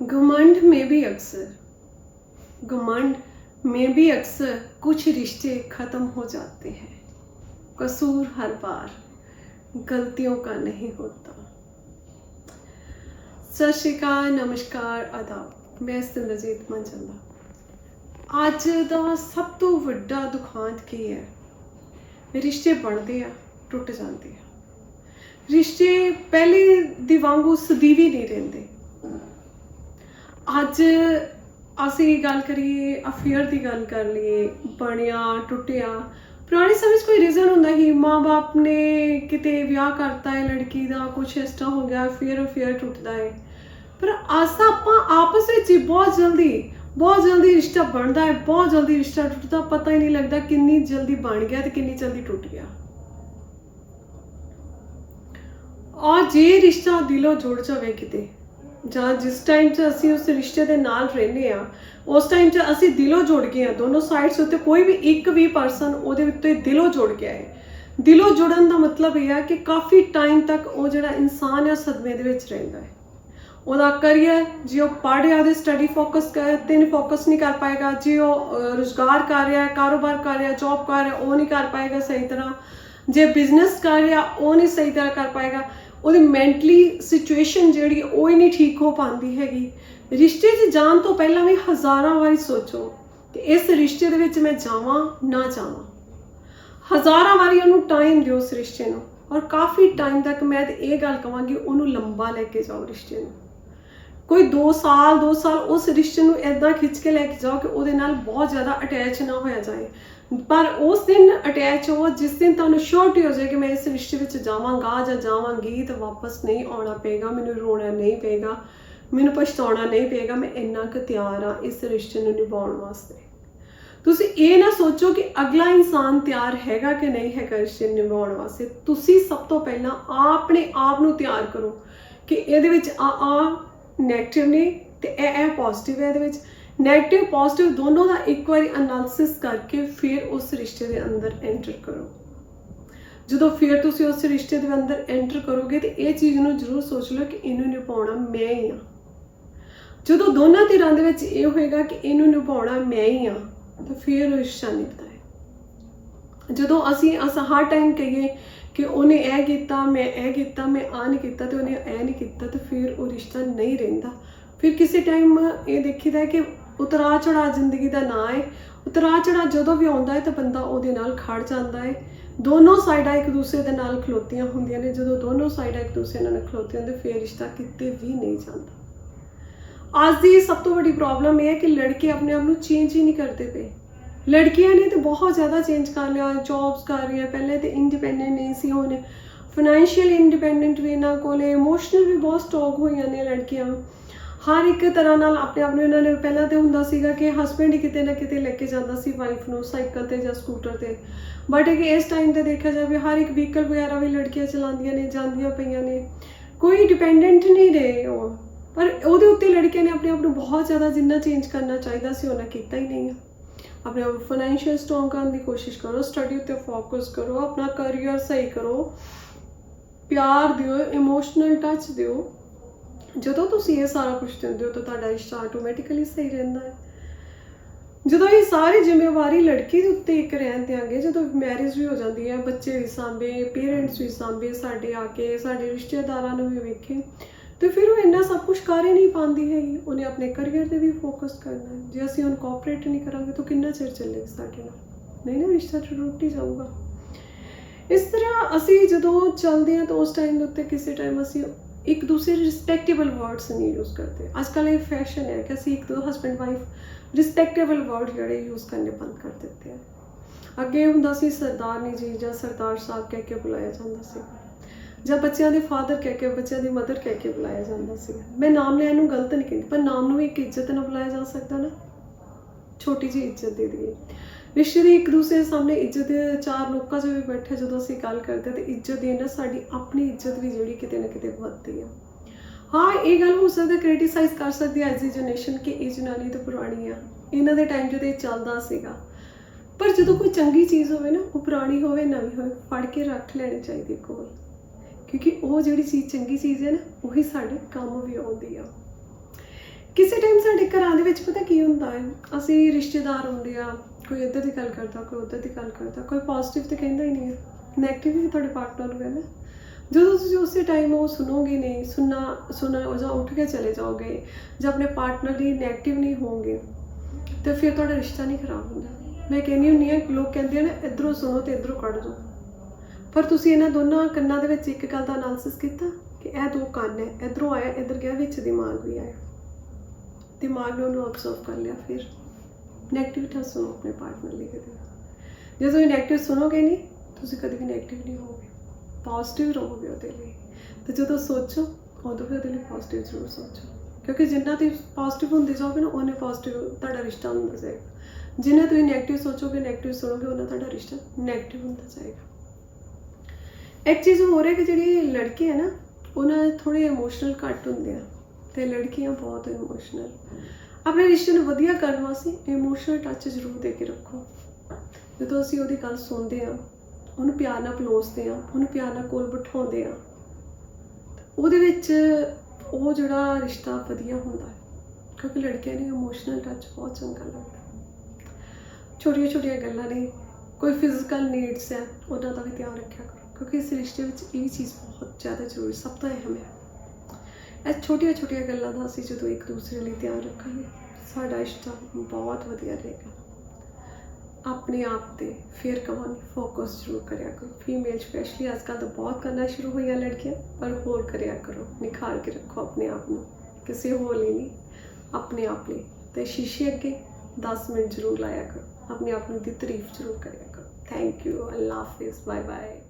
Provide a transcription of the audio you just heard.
घमंड में भी अक्सर घमंड में भी अक्सर कुछ रिश्ते खत्म हो जाते हैं कसूर हर बार गलतियों का नहीं होता ਸਤਿ ਸ਼੍ਰੀ ਅਕਾਲ ਨਮਸਕਾਰ ਆਦਾਬ ਮੈਂ ਸਤਿੰਦਰਜੀਤ ਮੰਜਲਾ ਅੱਜ ਦਾ ਸਭ ਤੋਂ ਵੱਡਾ ਦੁਖਾਂਤ ਕੀ ਹੈ ਰਿਸ਼ਤੇ ਬਣਦੇ ਆ ਟੁੱਟ ਜਾਂਦੇ ਆ ਰਿਸ਼ਤੇ ਪਹਿਲੇ ਦੀ ਵਾਂਗੂ ਸਦੀਵੀ ਨਹੀਂ ਰਹਿੰਦੇ ਅੱਜ ਅਸੀਂ ਗੱਲ ਕਰੀਏ, ਅਫੇਅਰ ਦੀ ਗੱਲ ਕਰ ਲਈਏ, ਬਣਿਆ, ਟੁੱਟਿਆ। ਪੁਰਾਣੇ ਸਮੇਂ 'ਚ ਕੋਈ ਰੀਜ਼ਨ ਹੁੰਦਾ ਸੀ? ਮਾਂ-ਬਾਪ ਨੇ ਕਿਤੇ ਵਿਆਹ ਕਰਤਾ ਹੈ ਲੜਕੀ ਦਾ, ਕੁਛ ਇਸ ਤਰ੍ਹਾਂ ਹੋ ਗਿਆ, ਫਿਰ ਅਫੇਅਰ ਟੁੱਟਦਾ ਹੈ ਪਰ ਅੱਜ ਤਾਂ ਆਪਾਂ ਆਪਸ ਵਿੱਚ ਹੀ ਬਹੁਤ ਜਲਦੀ ਬਹੁਤ ਜਲਦੀ ਰਿਸ਼ਤਾ ਬਣਦਾ ਹੈ ਬਹੁਤ ਜਲਦੀ ਰਿਸ਼ਤਾ ਟੁੱਟਦਾ। ਪਤਾ ਹੀ ਨਹੀਂ ਲੱਗਦਾ ਕਿੰਨੀ ਜਲਦੀ ਬਣ ਗਿਆ ਤੇ ਕਿੰਨੀ ਜਲਦੀ ਟੁੱਟ ਗਿਆ। ਔਰ ਜੇ ਰਿਸ਼ਤਾ ਦਿਲੋਂ ਜੁੜ ਜਾਵੇ ਕਿਤੇ ਜਾਂ ਜਿਸ ਟਾਈਮ 'ਚ ਅਸੀਂ ਉਸ ਰਿਸ਼ਤੇ ਦੇ ਨਾਲ ਰਹਿੰਦੇ ਆ ਉਸ ਟਾਈਮ 'ਚ ਅਸੀਂ ਦਿਲੋਂ ਜੁੜ ਗਏ ਆ ਦੋਨੋਂ ਸਾਈਡਸ ਉੱਤੇ ਕੋਈ ਵੀ ਇੱਕ ਵੀ ਪਰਸਨ ਉਹਦੇ ਉੱਤੇ ਦਿਲੋਂ ਜੁੜ ਗਿਆ ਹੈ। ਦਿਲੋਂ ਜੁੜਨ ਦਾ ਮਤਲਬ ਇਹ ਹੈ ਕਿ ਕਾਫੀ ਟਾਈਮ ਤੱਕ ਉਹ ਜਿਹੜਾ ਇਨਸਾਨ ਹੈ ਉਹ ਸਦਮੇ ਦੇ ਵਿੱਚ ਰਹਿੰਦਾ ਹੈ। ਉਹਦਾ ਕਰੀਅਰ ਜੇ ਉਹ ਪੜ੍ਹ ਰਿਹਾ ਉਹਦੇ ਸਟੱਡੀ ਫੋਕਸ ਕਰ ਤੇ ਫੋਕਸ ਨਹੀਂ ਕਰ ਪਾਏਗਾ ਜੇ ਉਹ ਅਹ, ਰੁਜ਼ਗਾਰ ਕਰ ਰਿਹਾ ਹੈ ਕਾਰੋਬਾਰ ਕਰ ਰਿਹਾ ਜੌਬ ਕਰ ਰਿਹਾ ਉਹ ਨਹੀਂ ਕਰ ਪਾਏਗਾ ਸਹੀ ਤਰ੍ਹਾਂ। ਜੇ ਬਿਜ਼ਨਸ ਕਰ ਰਿਹਾ ਉਹ ਨਹੀਂ ਸਹੀ ਤਰ੍ਹਾਂ ਕਰ ਪਾਏਗਾ। ਉਹਦੀ ਮੈਂਟਲੀ ਸਿਚੁਏਸ਼ਨ ਜਿਹੜੀ, ਉਹ ਹੀ ਨਹੀਂ ਠੀਕ ਹੋ ਪਾਉਂਦੀ ਹੈਗੀ। ਰਿਸ਼ਤੇ 'ਚ ਜਾਣ ਤੋਂ ਪਹਿਲਾਂ ਵੀ ਹਜ਼ਾਰਾਂ ਵਾਰੀ ਸੋਚੋ ਕਿ ਇਸ ਰਿਸ਼ਤੇ ਦੇ ਵਿੱਚ ਮੈਂ ਜਾਵਾਂ ਨਾ ਜਾਵਾਂ। ਹਜ਼ਾਰਾਂ ਵਾਰੀ ਉਹਨੂੰ ਟਾਈਮ ਦਿਓ ਉਸ ਰਿਸ਼ਤੇ ਨੂੰ। ਔਰ ਕਾਫੀ ਟਾਈਮ ਤੱਕ ਮੈਂ ਤੇ ਇਹ ਗੱਲ ਕਵਾਂਗੀ, ਉਹਨੂੰ ਲੰਬਾ ਲੈ ਕੇ ਜਾਓ ਰਿਸ਼ਤੇ ਨੂੰ। ਕੋਈ 2 ਸਾਲ 2 ਸਾਲ ਉਸ ਰਿਸ਼ਤੇ ਨੂੰ ਐਦਾਂ ਖਿੱਚ ਕੇ ਲੈ ਕੇ ਜਾਓ ਕਿ ਉਹਦੇ ਨਾਲ ਬਹੁਤ ਜ਼ਿਆਦਾ ਅਟੈਚ ਨਾ ਹੋਇਆ ਜਾਏ। ਪਰ ਉਸ ਦਿਨ ਅਟੈਚ ਹੋ, ਜਿਸ ਦਿਨ ਤੁਹਾਨੂੰ ਸ਼ੋਰਟੀ ਹੋ ਜਾਏ ਕਿ ਮੈਂ ਇਸ ਰਿਸ਼ਤੇ ਵਿੱਚ ਜਾਵਾਂਗਾ ਜਾਂ ਜਾਵਾਂਗੀ ਤਾਂ ਵਾਪਸ ਨਹੀਂ ਆਉਣਾ ਪਏਗਾ, ਮੈਨੂੰ ਰੋਣਾ ਨਹੀਂ ਪਏਗਾ, ਮੈਨੂੰ ਪਛਤਾਉਣਾ ਨਹੀਂ ਪਏਗਾ, ਮੈਂ ਇੰਨਾ ਕੁ ਤਿਆਰ ਆ ਇਸ ਰਿਸ਼ਤੇ ਨੂੰ ਨਿਭਾਉਣ ਵਾਸਤੇ। ਤੁਸੀਂ ਇਹ ਨਾ ਸੋਚੋ ਕਿ ਅਗਲਾ ਇਨਸਾਨ ਤਿਆਰ ਹੈਗਾ ਕਿ ਨਹੀਂ ਹੈਗਾ ਰਿਸ਼ਤੇ ਨਿਭਾਉਣ ਵਾਸਤੇ। ਤੁਸੀਂ ਸਭ ਤੋਂ ਪਹਿਲਾਂ ਆਪਣੇ ਆਪ ਨੂੰ ਤਿਆਰ ਕਰੋ ਕਿ ਇਹਦੇ ਵਿੱਚ ਆ ਆ ਨੈਗੇਟਿਵ ਨੇ ਤੇ ਇਹ ਇਹ ਪੋਜ਼ਿਟਿਵ ਹੈ ਇਹਦੇ ਵਿੱਚ। ਨੈਗੇਟਿਵ ਪੋਜ਼ਿਟਿਵ ਦੋਨੋਂ ਦਾ ਇੱਕ ਵਾਰੀ ਐਨਾਲਿਸਿਸ ਕਰਕੇ ਫਿਰ ਉਸ ਰਿਸ਼ਤੇ ਦੇ ਅੰਦਰ ਐਂਟਰ ਕਰੋ। ਜਦੋਂ ਫਿਰ ਤੁਸੀਂ ਉਸ ਰਿਸ਼ਤੇ ਦੇ ਅੰਦਰ ਐਂਟਰ ਕਰੋਗੇ ਤੇ ਇਹ ਚੀਜ਼ ਨੂੰ ਜ਼ਰੂਰ ਸੋਚ ਲਓ ਕਿ ਇਹਨੂੰ ਨਿਭਾਉਣਾ ਮੈਂ ਹੀ ਆ ਜਦੋਂ ਦੋਨਾਂ ਧਿਰਾਂ ਦੇ ਵਿੱਚ ਇਹ ਹੋਏਗਾ ਕਿ ਇਹਨੂੰ ਨਿਭਾਉਣਾ ਮੈਂ ਹੀ ਆ ਤਾਂ ਫਿਰ ਉਹ ਰਿਸ਼ਤਾ ਨਿਭਦਾ ਜਦੋਂ ਅਸੀਂ ਅਸ ਹਰ ਟਾਈਮ ਕਹੀਏ ਕਿ ਉਹਨੇ ਇਹ ਕੀਤਾ, ਮੈਂ ਇਹ ਕੀਤਾ, ਮੈਂ ਆ ਨਹੀਂ ਕੀਤਾ ਤੇ ਉਹਨੇ ਇਹ ਨਹੀਂ ਕੀਤਾ ਤੇ ਫਿਰ ਉਹ ਰਿਸ਼ਤਾ ਨਹੀਂ ਰਹਿੰਦਾ। ਫਿਰ ਕਿਸੇ ਟਾਈਮ ਇਹ ਦੇਖੀਦਾ ਕਿ ਉਤਰਾ ਚੜਾ ਜ਼ਿੰਦਗੀ ਦਾ ਨਾਂ ਹੈ। ਉਤਰਾ ਚੜਾ ਜਦੋਂ ਵੀ ਆਉਂਦਾ ਹੈ ਤਾਂ ਬੰਦਾ ਉਹਦੇ ਨਾਲ ਖੜ ਜਾਂਦਾ ਹੈ। ਦੋਨੋਂ ਸਾਈਡਾਂ ਇੱਕ ਦੂਸਰੇ ਦੇ ਨਾਲ ਖਲੋਤੀਆਂ ਹੁੰਦੀਆਂ ਨੇ। ਜਦੋਂ ਦੋਨੋਂ ਸਾਈਡਾਂ ਇੱਕ ਦੂਸਰੇ ਨਾਲ ਖਲੋਤੀਆਂ ਹੁੰਦੇ, ਫਿਰ ਰਿਸ਼ਤਾ ਕਿਤੇ ਵੀ ਨਹੀਂ ਜਾਂਦਾ। ਅੱਜ ਦੀ ਸਭ ਤੋਂ ਵੱਡੀ ਪ੍ਰੋਬਲਮ ਇਹ ਹੈ ਕਿ ਲੜਕੇ ਆਪਣੇ ਆਪ ਨੂੰ ਚੇਂਜ ਹੀ ਨਹੀਂ ਕਰਦੇ ਪਏ। ਲੜਕੀਆਂ ਨੇ ਤਾਂ ਬਹੁਤ ਜ਼ਿਆਦਾ ਚੇਂਜ ਕਰ ਲਿਆ ਜੌਬਸ ਕਰ ਰਹੀਆਂ, ਪਹਿਲੇ ਤੇ ਇੰਡੀਪੈਂਡੈਂਟ ਨਹੀਂ ਸੀ ਹੁਣ। ਫਾਈਨੈਂਸ਼ੀਅਲ ਇੰਡੀਪੈਂਡੈਂਟ ਵੀ ਇਹਨਾਂ ਕੋਲੇ ਇਮੋਸ਼ਨਲ ਵੀ ਬਹੁਤ ਸਟਰੋਂਗ ਹੋਈਆਂ ਨੇ ਲੜਕੀਆਂ। ਹਰ ਇੱਕ ਤਰ੍ਹਾਂ ਨਾਲ ਆਪਣੇ ਆਪ ਨੂੰ ਇਹਨਾਂ ਨੇ, ਪਹਿਲਾਂ ਤੇ ਹੁੰਦਾ ਸੀਗਾ ਕਿ ਹਸਬੰਡ ਹੀ ਕਿਤੇ ਨਾ ਕਿਤੇ ਲੈ ਕੇ ਜਾਂਦਾ ਸੀ ਵਾਈਫ ਨੂੰ, ਸਾਈਕਲ ਤੇ ਜਾਂ ਸਕੂਟਰ ਤੇ। ਬਟ ਕਿ ਇਸ ਟਾਈਮ ਤੇ ਦੇਖਿਆ ਜਾਵੇ, ਹਰ ਇੱਕ ਵਹੀਕਲ ਵਗੈਰਾ ਵੀ ਲੜਕੀਆਂ ਚਲਾਉਂਦੀਆਂ ਨੇ, ਜਾਂਦੀਆਂ ਪਈਆਂ ਨੇ। ਕੋਈ ਡਿਪੈਂਡੈਂਟ ਨਹੀਂ ਰਹੇ ਉਹ। ਪਰ ਉਹਦੇ ਉੱਤੇ ਲੜਕੀਆਂ ਨੇ ਆਪਣੇ ਆਪ ਨੂੰ ਬਹੁਤ ਜ਼ਿਆਦਾ ਜਿੰਨਾ ਚੇਂਜ ਕਰਨਾ ਚਾਹੀਦਾ ਸੀ, ਉਹਨਾਂ ਕੀਤਾ ਹੀ ਨਹੀਂ। ਹੈ ਆਪਣੇ ਆਪ ਫਾਈਨੈਂਸ਼ੀਅਲ ਸਟਰੋਂਗ ਕਰਨ ਦੀ ਕੋਸ਼ਿਸ਼ ਕਰੋ ਸਟੱਡੀ ਉੱਤੇ ਫੋਕਸ ਕਰੋ, ਆਪਣਾ ਕੈਰੀਅਰ ਸਹੀ ਕਰੋ। ਪਿਆਰ ਦਿਓ ਇਮੋਸ਼ਨਲ ਟੱਚ ਦਿਓ। ਜਦੋਂ ਤੁਸੀਂ ਇਹ ਸਾਰਾ ਕੁਝ ਦਿੰਦੇ ਹੋ ਤਾਂ ਤੁਹਾਡਾ ਰਿਸ਼ਤਾ ਆਟੋਮੈਟਿਕਲੀ ਸਹੀ ਰਹਿੰਦਾ ਹੈ। ਜਦੋਂ ਇਹ ਸਾਰੀ ਜ਼ਿੰਮੇਵਾਰੀ ਲੜਕੀ ਦੇ ਉੱਤੇ ਇੱਕ ਰਹਿਣ ਦਿਆਂਗੇ, ਜਦੋਂ ਮੈਰਿਜ ਵੀ ਹੋ ਜਾਂਦੀ ਹੈ, ਬੱਚੇ ਵੀ ਸਾਂਭੇ ਪੇਰੈਂਟਸ ਵੀ ਸਾਂਭੇ, ਸਾਡੇ ਆ ਕੇ, ਸਾਡੇ ਰਿਸ਼ਤੇਦਾਰਾਂ ਨੂੰ ਵੀ ਵੇਖੇ ਤੇ ਫਿਰ ਉਹ ਇੰਨਾ ਸਭ ਕੁਝ ਕਰ ਹੀ ਨਹੀਂ ਪਾਉਂਦੀ ਹੈਗੀ। ਉਹਨੇ ਆਪਣੇ ਕੈਰੀਅਰ ਤੇ ਵੀ ਫੋਕਸ ਕਰਨਾ ਜੇ ਅਸੀਂ ਉਹਨੂੰ ਕੋਆਪਰੇਟ ਨਹੀਂ ਕਰਾਂਗੇ ਤਾਂ ਕਿੰਨਾ ਚਿਰ ਚੱਲੇਗਾ ਸਾਡੇ ਨਾਲ? ਨਹੀਂ ਨਾ ਰਿਸ਼ਤਾ ਤਾਂ ਟੁੱਟ ਹੀ ਜਾਊਗਾ। ਇਸ ਤਰ੍ਹਾਂ ਅਸੀਂ ਜਦੋਂ ਚੱਲਦੇ ਹਾਂ ਤਾਂ ਉਸ ਟਾਈਮ ਦੇ ਉੱਤੇ ਕਿਸੇ ਟਾਈਮ ਅਸੀਂ ਇੱਕ ਦੂਸਰੇ ਰਿਸਪੈਕਟੇਬਲ ਵਰਡਸ ਨਹੀਂ ਯੂਜ਼ ਕਰਦੇ। ਅੱਜ ਕੱਲ੍ਹ ਇਹ ਫੈਸ਼ਨ ਹੈ ਕਿ ਅਸੀਂ ਇੱਕ ਦੋ ਹਸਬੰਡ ਵਾਈਫ ਰਿਸਪੈਕਟੇਬਲ ਵਰਡ ਜਿਹੜੇ ਯੂਜ਼ ਕਰਨੇ ਬੰਦ ਕਰ ਦਿੱਤੇ ਆ। ਅੱਗੇ ਹੁੰਦਾ ਸੀ ਸਰਦਾਰਨੀ ਜੀ ਜਾਂ ਸਰਦਾਰ ਸਾਹਿਬ ਕਹਿ ਕੇ ਬੁਲਾਇਆ ਜਾਂਦਾ ਸੀ ਜਾਂ ਬੱਚਿਆਂ ਦੇ ਫਾਦਰ ਕਹਿ ਕੇ, ਬੱਚਿਆਂ ਦੀ ਮਦਰ ਕਹਿ ਕੇ ਬੁਲਾਇਆ ਜਾਂਦਾ ਸੀ। ਮੈਂ ਨਾਮ ਲੈਣ ਨੂੰ ਗਲਤ ਨਹੀਂ ਕਹਿੰਦੀ, ਪਰ ਨਾਮ ਨੂੰ ਵੀ ਇੱਕ ਇੱਜ਼ਤ ਨਾਲ ਬੁਲਾਇਆ ਜਾ ਸਕਦਾ ਨਾ। ਛੋਟੀ ਜਿਹੀ ਇੱਜ਼ਤ ਦੇ ਦਈਏ। ਰਿਸ਼ਤੇ ਦੀ ਇੱਕ ਦੂਸਰੇ ਦੇ ਸਾਹਮਣੇ ਇੱਜ਼ਤ ਦੇ ਚਾਰ ਲੋਕਾਂ 'ਚ ਵੀ ਬੈਠੇ ਜਦੋਂ ਅਸੀਂ ਗੱਲ ਕਰਦੇ ਤੇ ਇੱਜ਼ਤ ਦੀ ਨਾ ਸਾਡੀ ਆਪਣੀ ਇੱਜ਼ਤ ਵੀ ਜਿਹੜੀ ਕਿਤੇ ਨਾ ਕਿਤੇ ਵੱਧਦੀ ਆ। ਹਾਂ, ਇਹ ਗੱਲ ਹੋ ਸਕਦਾ ਕ੍ਰਿਟਿਸਾਈਜ਼ ਕਰ ਸਕਦੀ ਹੈ ਅੱਜ ਦੀ ਜਨਰੇਸ਼ਨ ਕਿ ਇਹ ਜਨਾਨੀ ਤਾਂ ਪੁਰਾਣੀ ਆ। ਇਹਨਾਂ ਦੇ ਟਾਈਮ ਜਦੋਂ ਇਹ ਚੱਲਦਾ ਸੀਗਾ। ਪਰ ਜਦੋਂ ਕੋਈ ਚੰਗੀ ਚੀਜ਼ ਹੋਵੇ ਨਾ, ਉਹ ਪੁਰਾਣੀ ਹੋਵੇ, ਨਵੀਂ ਹੋਵੇ, ਫੜ ਕੇ ਰੱਖ ਲੈਣੀ ਚਾਹੀਦੀ ਕੋਲ ਕਿਉਂਕਿ ਉਹ ਜਿਹੜੀ ਚੀਜ਼ ਚੰਗੀ ਚੀਜ਼ ਹੈ ਨਾ, ਉਹੀ ਸਾਡੇ ਕੰਮ ਵੀ ਆਉਂਦੀ ਆ। ਕਿਸੇ ਟਾਈਮ ਸਾਡੇ ਘਰਾਂ ਦੇ ਵਿੱਚ ਪਤਾ ਕੀ ਹੁੰਦਾ ਹੈ? ਅਸੀਂ ਰਿਸ਼ਤੇਦਾਰ ਹੁੰਦੇ ਆ, ਕੋਈ ਇੱਧਰ ਦੀ ਗੱਲ ਕਰਦਾ, ਕੋਈ ਉੱਧਰ ਦੀ ਗੱਲ ਕਰਦਾ, ਕੋਈ ਪੋਜ਼ਿਟਿਵ ਤੇ ਕਹਿੰਦਾ ਹੀ ਨਹੀਂ ਹੈ। ਨੈਗੇਟਿਵ ਵੀ ਤੁਹਾਡੇ ਪਾਰਟਨਰ ਨੂੰ ਕਹਿੰਦਾ। ਜਦੋਂ ਤੁਸੀਂ ਉਸੇ ਟਾਈਮ ਉਹ ਸੁਣੋਗੇ ਨਹੀਂ, ਸੁਣਨਾ ਸੁਣਨਾ ਜਾਂ ਉੱਠ ਕੇ ਚਲੇ ਜਾਓਗੇ, ਜਾਂ ਆਪਣੇ ਪਾਰਟਨਰ ਲਈ ਨੈਗੇਟਿਵ ਨਹੀਂ ਹੋਵੋਗੇ, ਤੇ ਫਿਰ ਤੁਹਾਡਾ ਰਿਸ਼ਤਾ ਨਹੀਂ ਖਰਾਬ ਹੁੰਦਾ। ਮੈਂ ਕਹਿੰਦੀ ਹੁੰਦੀ ਹਾਂ, ਲੋਕ ਕਹਿੰਦੇ ਆ ਨਾ, ਇਧਰੋਂ ਸੁਣੋ ਤੇ ਇਧਰੋਂ ਕੱਢ ਦਿਓ ਪਰ ਤੁਸੀਂ ਇਹਨਾਂ ਦੋਨਾਂ ਕੰਨਾਂ ਦੇ ਵਿੱਚ ਇੱਕ ਗੱਲ ਦਾ ਅਨਾਲਿਸਿਸ ਕੀਤਾ ਕਿ ਇਹ ਦੋ ਕੰਨ ਹੈ, ਇਧਰੋਂ ਆਇਆ, ਇਧਰ ਗਿਆ, ਵਿੱਚ ਦਿਮਾਗ ਵੀ ਆਇਆ। ਦਿਮਾਗ ਨੇ ਉਹਨੂੰ ਅਬਜ਼ਰਵ ਕਰ ਲਿਆ, ਫਿਰ ਨੈਗੇਟਿਵ ਸੁਣੋ, ਆਪਣੇ ਪਾਰਟਨਰ ਲਈ ਕਦੇ। ਜੇ ਤੁਸੀਂ ਨੈਗੇਟਿਵ ਸੁਣੋਗੇ ਨਹੀਂ, ਤੁਸੀਂ ਕਦੇ ਵੀ ਨੈਗੇਟਿਵ ਨਹੀਂ ਹੋਵੋਗੇ। ਪੋਜ਼ਿਟਿਵ ਰਹੋਗੇ ਉਹਦੇ ਲਈ। ਤੇ ਜਦੋਂ ਸੋਚੋ, ਉਦੋਂ ਵੀ ਉਹਦੇ ਲਈ ਪੋਜ਼ਿਟਿਵ ਜ਼ਰੂਰ ਸੋਚੋ। ਕਿਉਂਕਿ ਜਿੰਨਾ ਤੁਸੀਂ ਪੋਜ਼ਿਟਿਵ ਹੁੰਦੇ ਜਾਓਗੇ ਨਾ, ਉਹਨੇ ਪੋਜ਼ਿਟਿਵ ਤੁਹਾਡਾ ਰਿਸ਼ਤਾ ਹੁੰਦਾ ਜਾਏਗਾ। ਜਿੰਨਾ ਤੁਸੀਂ ਨੈਗੇਟਿਵ ਸੋਚੋਗੇ ਨੈਗੇਟਿਵ ਸੁਣੋਗੇ, ਉਹਨਾਂ ਤੁਹਾਡਾ ਰਿਸ਼ਤਾ ਨੈਗੇਟਿਵ ਹੁੰਦਾ ਜਾਏਗਾ। ਇੱਕ ਚੀਜ਼ ਹੋਰ ਹੈ ਕਿ ਜਿਹੜੀ ਲੜਕੇ ਹੈ ਨਾ, ਉਹਨਾਂ ਥੋੜੇ ਇਮੋਸ਼ਨਲ ਘੱਟ ਹੁੰਦੇ ਆ ਤੇ ਲੜਕੀਆਂ ਬਹੁਤ ਇਮੋਸ਼ਨਲ ਆਪਣੇ ਰਿਸ਼ਤੇ ਨੂੰ ਵਧੀਆ ਕਰਨ ਵਾਸਤੇ ਇਮੋਸ਼ਨਲ ਟੱਚ ਜ਼ਰੂਰ ਦੇ ਕੇ ਰੱਖੋ। ਜਦੋਂ ਅਸੀਂ ਉਹਦੀ ਗੱਲ ਸੁਣਦੇ ਆ ਉਹਨੂੰ ਪਿਆਰ ਨਾਲ ਪਲੋਸਦੇ ਆ ਉਹਨੂੰ ਪਿਆਰ ਨਾਲ ਕੋਲ ਬਿਠਾਉਂਦੇ ਆ ਉਹਦੇ ਵਿੱਚ ਉਹ ਜਿਹੜਾ ਰਿਸ਼ਤਾ ਵਧੀਆ ਹੁੰਦਾ ਹੈ, ਕਿਉਂਕਿ ਲੜਕਿਆਂ ਨੂੰ ਇਮੋਸ਼ਨਲ ਟੱਚ ਬਹੁਤ ਚੰਗਾ ਲੱਗਦਾ ਛੋਟੀਆਂ ਛੋਟੀਆਂ ਗੱਲਾਂ ਨੇ, ਕੋਈ ਫਿਜ਼ੀਕਲ ਨੀਡਸ ਹੈ, ਉਹਨਾਂ ਦਾ ਵੀ ਧਿਆਨ ਰੱਖਿਆ ਕਰੋ। ਕਿਉਂਕਿ ਇਸ ਰਿਸ਼ਤੇ ਵਿੱਚ ਇਹ ਚੀਜ਼ ਬਹੁਤ ਜ਼ਿਆਦਾ ਜ਼ਰੂਰੀ, ਸਭ ਤੋਂ ਅਹਿਮ ਹੈ। ਇਹ ਛੋਟੀਆਂ ਛੋਟੀਆਂ ਗੱਲਾਂ ਦਾ ਅਸੀਂ ਜਦੋਂ ਇੱਕ ਦੂਸਰੇ ਲਈ ਧਿਆਨ ਰੱਖਾਂਗੇ, ਸਾਡਾ ਰਿਸ਼ਤਾ ਬਹੁਤ ਵਧੀਆ ਰਹੇਗਾ। ਆਪਣੇ ਆਪ ਤੇ ਫਿਰ ਕਹਾਂਗੇ ਫੋਕਸ ਜ਼ਰੂਰ ਕਰਿਆ ਕਰੋ। ਫੀਮੇਲ ਸਪੈਸ਼ਲੀ ਅੱਜ ਕੱਲ੍ਹ ਤਾਂ ਬਹੁਤ ਕਰਨਾ ਸ਼ੁਰੂ ਹੋਈਆਂ ਲੜਕੀਆਂ, ਪਰ ਹੋਰ ਕਰਿਆ ਕਰੋ। ਨਿਖਾਰ ਕੇ ਰੱਖੋ ਆਪਣੇ ਆਪ ਨੂੰ। ਕਿਸੇ ਹੋਰ ਲਈ ਨਹੀਂ, ਆਪਣੇ ਆਪ ਲਈ। ਤੇ ਸ਼ੀਸ਼ੇ ਅੱਗੇ 10 ਮਿੰਟ ਜ਼ਰੂਰ ਲਾਇਆ ਕਰੋ। ਆਪਣੇ ਆਪ ਨੂੰ ਦੀ ਤਾਰੀਫ ਜ਼ਰੂਰ ਕਰਿਆ ਕਰੋ। ਥੈਂਕ ਯੂ ਅੱਲਾ ਹਾਫਿਜ਼ ਬਾਏ ਬਾਏ